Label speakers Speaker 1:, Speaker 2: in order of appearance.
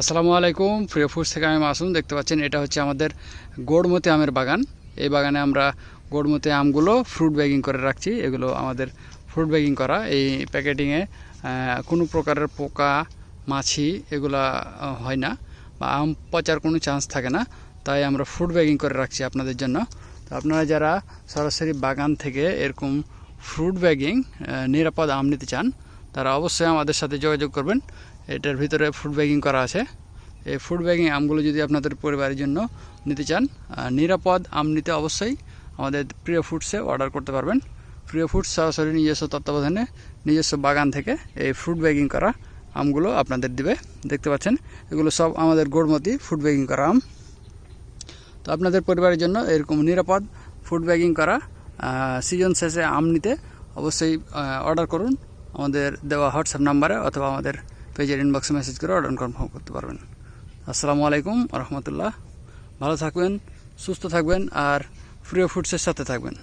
Speaker 1: আসসালামু আলাইকুম। প্রিয় ফুডস থেকে আমি মাসুম, দেখতে পাচ্ছেন এটা হচ্ছে আমাদের গোড়মতি আমের বাগান। এই বাগানে আমরা গোড়মতি আমগুলো ফ্রুট ব্যাগিং করে রাখছি। এগুলো আমাদের ফ্রুট ব্যাগিং করা। এই প্যাকেটিংয়ে কোনো প্রকারের পোকা, মাছি এগুলা হয় না বা আম পচার কোনো চান্স থাকে না। তাই আমরা ফ্রুট ব্যাগিং করে রাখছি আপনাদের জন্য। তো আপনারা যারা সরাসরি বাগান থেকে এরকম ফ্রুট ব্যাগিং নিরাপদ আম নিতে চান, তারা অবশ্যই আমাদের সাথে যোগাযোগ করবেন। এটার ভিতরে ফুড ব্যাগিং করা আছে। এই ফুড ব্যাগিং আমগুলো যদি আপনাদের পরিবারের জন্য নিতে চান নিরাপদ, আম নিতে অবশ্যই আমাদের প্রিয় ফুডসে অর্ডার করতে পারবেন। প্রিয় ফুডস সরাসরি নিজস্ব তত্ত্বাবধানে, নিজস্ব বাগান থেকে এই ফুড ব্যাগিং করা আমগুলো আপনাদের দিবে। দেখতে পাচ্ছেন, এগুলো সব আমাদের গোড়মতি ফুড ব্যাগিং করা আম। তো আপনাদের পরিবারের জন্য এরকম নিরাপদ ফুড ব্যাগিং করা সিজন শেষে আম নিতে অবশ্যই অর্ডার করুন। আমাদের দেওয়া হোয়াটসঅ্যাপ নাম্বারে অথবা আমাদের পেজের ইনবক্সে মেসেজ করে অর্ডার কনফার্ম করতে পারবেন। আসসালামু আলাইকুম রহমতুল্লাহ। ভালো থাকবেন, সুস্থ থাকবেন আর প্রিয় ফুডসের সাথে থাকবেন।